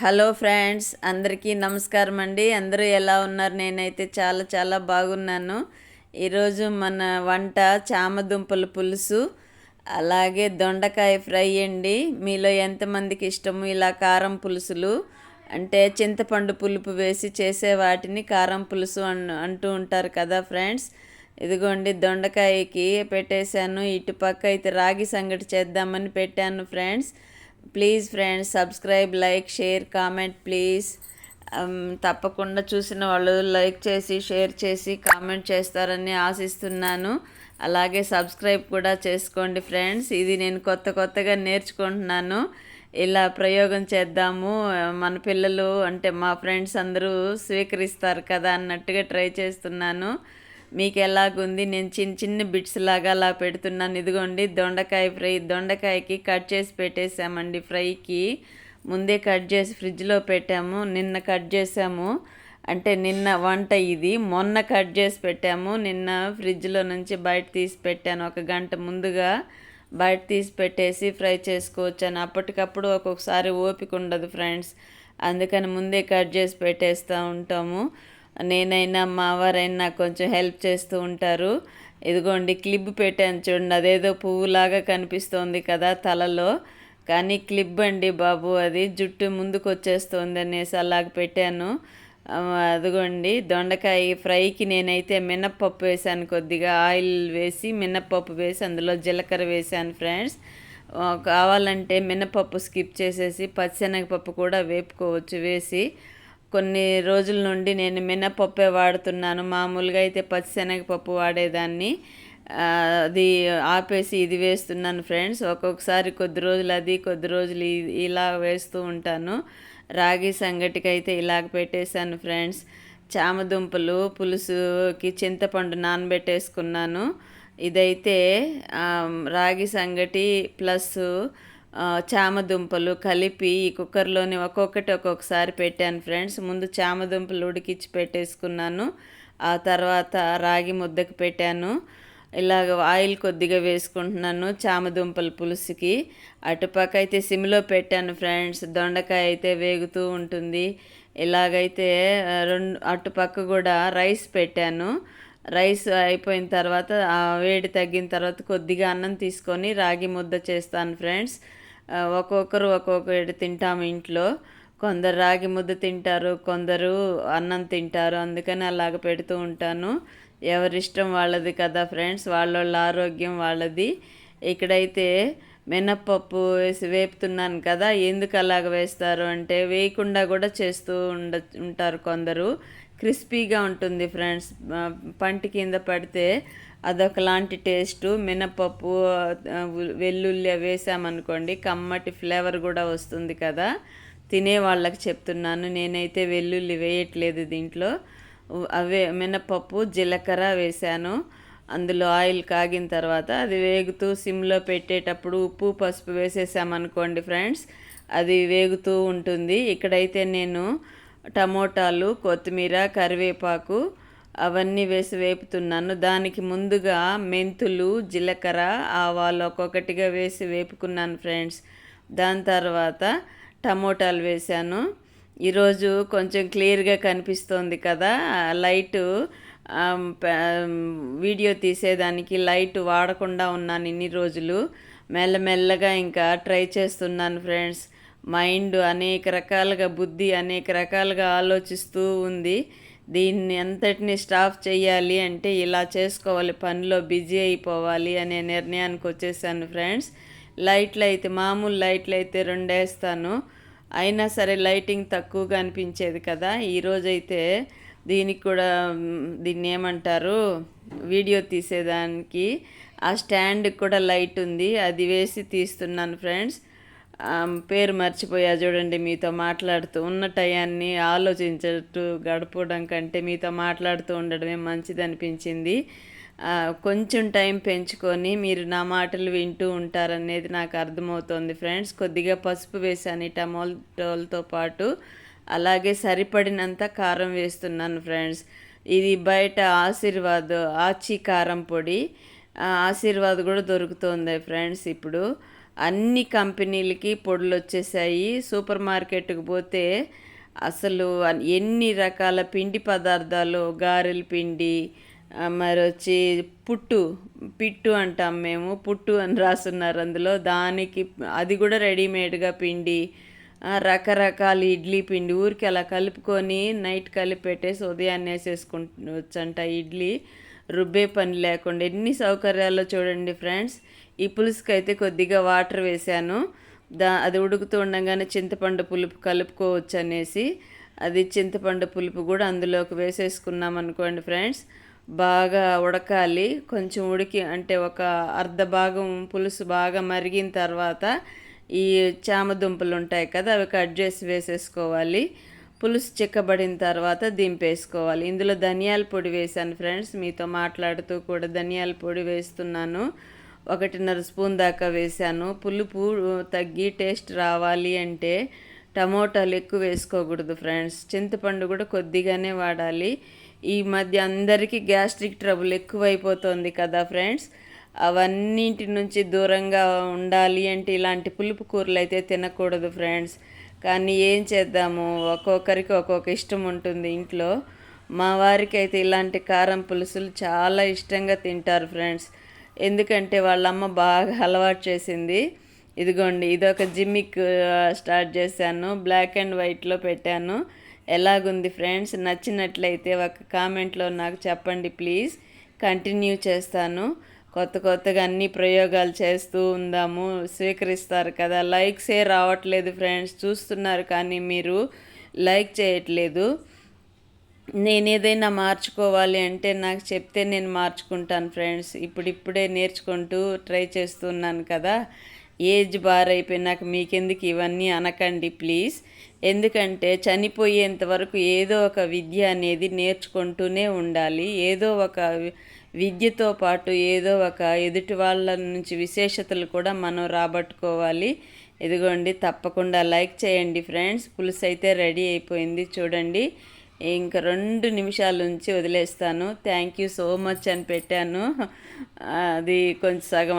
Hello friends అందరికీ నమస్కారం అండి. అందరూ ఎలా ఉన్నారు? నేనైతే చాలా చాలా బాగున్నాను. ఈరోజు మన వంట చామదుంపల పులుసు అలాగే దొండకాయ ఫ్రై అండి. మీలో ఎంతమందికి ఇష్టము? ఇలా కారం పులుసులు అంటే చింతపండు పులుపు వేసి చేసే వాటిని కారం పులుసు అన్ అంటూ ఉంటారు కదా ఫ్రెండ్స్. ఇదిగోండి దొండకాయకి పెట్టేశాను. ఇటుపక్క అయితే రాగి సంగటి చేద్దామని పెట్టాను friends. Please friends subscribe like share comment please తప్పకుండా చూసిన వాళ్ళు లైక్ చేసి షేర్ చేసి కామెంట్ చేస్తారని ఆశిస్తున్నాను. అలాగే సబ్స్క్రైబ్ కూడా చేసుకోండి ఫ్రెండ్స్ ఇది నేను కొత్త కొత్తగా నేర్చుకుంటున్నాను. ఇలా ప్రయోగం చేద్దాము. మన పిల్లలు అంటే మా ఫ్రెండ్స్ అందరూ స్వీకరిస్తారు కదా అన్నట్టుగా ట్రై చేస్తున్నాను. మీకు ఎలాగుంది నేను చిన్న చిన్న బిట్స్ లాగా అలా పెడుతున్నాను. ఇదిగోండి దొండకాయ ఫ్రై. దొండకాయకి కట్ చేసి పెట్టేసామండి ఫ్రైకి. ముందే కట్ చేసి ఫ్రిడ్జ్లో పెట్టాము. నిన్న కట్ చేసాము. అంటే నిన్న వంట ఇది. మొన్న కట్ చేసి పెట్టాము. నిన్న ఫ్రిడ్జ్లో నుంచి బయట తీసి పెట్టాను. ఒక గంట ముందుగా బయట తీసి పెట్టేసి ఫ్రై చేసుకోవచ్చాను. అప్పటికప్పుడు ఒక్కొక్కసారి ఓపిక ఉండదు ఫ్రెండ్స్. అందుకని ముందే కట్ చేసి పెట్టేస్తూ ఉంటాము. నేనైనా మా వారైనా కొంచెం హెల్ప్ చేస్తూ ఉంటారు. ఇదిగోండి క్లిప్ పెట్టాను చూడండి. అదేదో పువ్వులాగా కనిపిస్తోంది కదా తలలో. కానీ క్లిప్ అండి బాబు అది జుట్టు ముందుకు వచ్చేస్తుంది అనేసి అలాగ పెట్టాను. అదిగోండి దొండకాయ ఫ్రైకి నేనైతే మినప్పప్పు వేసాను కొద్దిగా. ఆయిల్ వేసి మినప్పప్పు వేసి అందులో జీలకర్ర వేసాను ఫ్రెండ్స్. కావాలంటే మినపప్పు స్కిప్ చేసేసి పచ్చిశనగపప్పు కూడా వేపుకోవచ్చు వేసి కొన్ని రోజుల నుండి నేను మినపప్పే వాడుతున్నాను. మామూలుగా అయితే పచ్చిశనగపప్పు వాడేదాన్ని. అది ఆపేసి ఇది వేస్తున్నాను ఫ్రెండ్స్. ఒక్కొక్కసారి కొద్ది రోజులు అది కొద్ది రోజులు ఇలా వేస్తూ ఉంటాను. రాగి సంగటికి అయితే ఇలాగ పెట్టేశాను ఫ్రెండ్స్. చామదుంపలు పులుసుకి చింతపండు నానబెట్టేసుకున్నాను. ఇదైతే రాగి సంగటి ప్లస్ చామదుంపలు కలిపి ఈ కుక్కర్లోని ఒక్కొక్కటి ఒక్కొక్కసారి పెట్టాను ఫ్రెండ్స్. ముందు చామదుంపలు ఉడికిచ్చి పెట్టేసుకున్నాను. ఆ తర్వాత రాగి ముద్దకు పెట్టాను. ఇలాగ ఆయిల్ కొద్దిగా వేసుకుంటున్నాను చామదుంపల పులుసుకి. అటుపక్క అయితే సిమ్లో పెట్టాను ఫ్రెండ్స్. దొండకాయ అయితే వేగుతూ ఉంటుంది. ఇలాగైతే రెండు అటుపక్క కూడా రైస్ పెట్టాను. రైస్ అయిపోయిన తర్వాత వేడి తగ్గిన తర్వాత కొద్దిగా అన్నం తీసుకొని రాగి ముద్ద చేస్తాను ఫ్రెండ్స్. ఒక్కొక్కరు ఒక్కొక్కటి తింటాము ఇంట్లో. కొందరు రాగి ముద్ద తింటారు కొందరు అన్నం తింటారు. అందుకని అలాగ పెడుతూ ఉంటాను. ఎవరిష్టం వాళ్ళది కదా ఫ్రెండ్స్ వాళ్ళ ఆరోగ్యం వాళ్ళది. ఇక్కడైతే మినప్పప్పు వేసి వేపుతున్నాను కదా ఎందుకు అలాగ వేస్తారు అంటే వేయకుండా కూడా చేస్తూ ఉండ ఉంటారు కొందరు. క్రిస్పీగా ఉంటుంది ఫ్రెండ్స్. పంటి కింద పడితే అదొకలాంటి టేస్టు. మినపప్పు వెల్లుల్లి వేసామనుకోండి కమ్మటి ఫ్లేవర్ కూడా వస్తుంది కదా. తినే వాళ్ళకి చెప్తున్నాను. నేనైతే వెల్లుల్లి వేయట్లేదు దీంట్లో. అవే మినపప్పు జీలకర్ర వేశాను అందులో ఆయిల్ కాగిన తర్వాత అది వేగుతూ సిమ్లో పెట్టేటప్పుడు ఉప్పు పసుపు వేసేసామనుకోండి ఫ్రెండ్స్ అది వేగుతూ ఉంటుంది. ఇక్కడైతే నేను టమోటాలు కొత్తిమీర కరివేపాకు అవన్నీ వేసి వేపుతున్నాను. దానికి ముందుగా మెంతులు జీలకర్ర ఆవాలు ఒక్కొక్కటిగా వేసి వేపుకున్నాను ఫ్రెండ్స్. దాని తర్వాత టమోటాలు వేశాను. ఈరోజు కొంచెం క్లియర్గా కనిపిస్తోంది కదా లైటు వీడియో తీసేదానికి లైట్ వాడకుండా ఉన్నాను ఇన్ని రోజులు. మెల్లమెల్లగా ఇంకా ట్రై చేస్తున్నాను ఫ్రెండ్స్. మైండ్ అనేక రకాలుగా బుద్ధి అనేక రకాలుగా ఆలోచిస్తూ ఉంది. దీన్ని అంతటిని స్టాఫ్ చేయాలి అంటే ఇలా చేసుకోవాలి పనిలో బిజీ అయిపోవాలి అనే నిర్ణయానికి వచ్చేసాను ఫ్రెండ్స్. లైట్లు అయితే మామూలు లైట్లు అయితే రెండేస్తాను. అయినా సరే లైటింగ్ తక్కువగా అనిపించేది కదా. ఈరోజైతే దీనికి కూడా దీన్ని ఏమంటారు వీడియో తీసేదానికి ఆ స్టాండ్కి కూడా లైట్ ఉంది. అది వేసి తీస్తున్నాను ఫ్రెండ్స్. పేరు మర్చిపోయా చూడండి మీతో మాట్లాడుతూ ఉన్న టయాన్ని ఆలోచించట్టు గడపడం కంటే మీతో మాట్లాడుతూ ఉండడమే మంచిది అనిపించింది కొంచెం టైం పెంచుకొని మీరు నా మాటలు వింటూ ఉంటారనేది నాకు అర్థమవుతుంది ఫ్రెండ్స్. కొద్దిగా పసుపు వేసాను టమోటోలతో పాటు అలాగే సరిపడినంత కారం వేస్తున్నాను ఫ్రెండ్స్. ఇది బయట ఆశీర్వాద్ ఆచి కారం పొడి ఆశీర్వాద్ కూడా దొరుకుతుంది ఫ్రెండ్స్ ఇప్పుడు. అన్ని కంపెనీలకి పొడులు వచ్చేసాయి సూపర్ మార్కెట్కి పోతే అసలు ఎన్ని రకాల పిండి పదార్థాలు గారెల పిండి మరి వచ్చి పుట్టు పిట్టు అంటాం మేము పుట్టు అని రాస్తున్నారు అందులో. దానికి అది కూడా రెడీమేడ్గా పిండి రకరకాల ఇడ్లీ పిండి. ఊరికి అలా కలుపుకొని నైట్ కలిపి పెట్టేసి ఉదయాన్నే వేసేసుకుంటూవచ్చంట ఇడ్లీ. రుబ్బే పని లేకుండా ఎన్ని సౌకర్యాలు చూడండి ఫ్రెండ్స్. ఈ పులుసుకి అయితే కొద్దిగా వాటర్ వేసాను దా అది ఉడుకుతూ ఉండగానే చింతపండు పులుపు కలుపుకోవచ్చు అనేసి అది చింతపండు పులుపు కూడా అందులోకి వేసేసుకున్నాం అనుకోండి ఫ్రెండ్స్. బాగా ఉడకాలి. కొంచెం ఉడికి అంటే ఒక అర్ధ భాగం పులుసు బాగా మరిగిన తర్వాత ఈ చామ దుంపలు ఉంటాయి కదా అవి కట్ చేసి వేసేసుకోవాలి. పులుసు చిక్కబడిన తర్వాత దింపేసుకోవాలి. ఇందులో ధనియాల పొడి వేసాను ఫ్రెండ్స్. మీతో మాట్లాడుతూ కూడా ధనియాల పొడి వేస్తున్నాను. ఒకటిన్నర స్పూన్ దాకా వేసాను పులుపు తగ్గి టేస్ట్ రావాలి అంటే టమోటాలు ఎక్కువ వేసుకోకూడదు ఫ్రెండ్స్. చింతపండు కూడా కొద్దిగానే వాడాలి. ఈ మధ్య అందరికీ గ్యాస్ట్రిక్ ట్రబుల్ ఎక్కువైపోతుంది కదా ఫ్రెండ్స్. అవన్నింటి నుంచి దూరంగా ఉండాలి అంటే ఇలాంటి పులుపు కూరలు అయితే తినకూడదు ఫ్రెండ్స్. కానీ ఏం చేద్దాము? ఒక్కొక్కరికి ఒక్కొక్క ఇష్టం ఉంటుంది ఇంట్లో. మా వారికి అయితే ఇలాంటి కారం పులుసులు చాలా ఇష్టంగా తింటారు ఫ్రెండ్స్. ఎందుకంటే వాళ్ళమ్మ బాగా అలవాటు చేసింది. ఇదిగోండి ఇదొక జిమ్మిక్ స్టార్ట్ చేశాను. బ్లాక్ అండ్ వైట్లో పెట్టాను. ఎలాగుంది ఫ్రెండ్స్? నచ్చినట్లయితే ఒక కామెంట్లో నాకు చెప్పండి ప్లీజ్. కంటిన్యూ చేస్తాను. కొత్త కొత్తగా అన్ని ప్రయోగాలు చేస్తూ ఉందాము. స్వీకరిస్తారు కదా. లైక్సే రావట్లేదు ఫ్రెండ్స్. చూస్తున్నారు కానీ మీరు లైక్ చేయట్లేదు. నేను ఏదైనా మార్చుకోవాలి అంటే నాకు చెప్తే నేను మార్చుకుంటాను ఫ్రెండ్స్. ఇప్పుడిప్పుడే నేర్చుకుంటూ ట్రై చేస్తున్నాను కదా. ఏజ్ బార్ అయిపోయినాక మీకెందుకు ఇవన్నీ అనకండి ప్లీజ్. ఎందుకంటే చనిపోయేంత వరకు ఏదో ఒక విద్య అనేది నేర్చుకుంటూనే ఉండాలి. ఏదో ఒక విద్యతో పాటు ఏదో ఒక ఎదుటి వాళ్ళ నుంచి విశేషతలు కూడా మనం రాబట్టుకోవాలి. ఇదిగోండి తప్పకుండా లైక్ చేయండి ఫ్రెండ్స్. పులుసు అయితే రెడీ అయిపోయింది చూడండి. ఇంకా రెండు నిమిషాల నుంచి వదిలేస్తాను. థ్యాంక్ యూ సో మచ్ అని పెట్టాను. అది కొంచెం సగం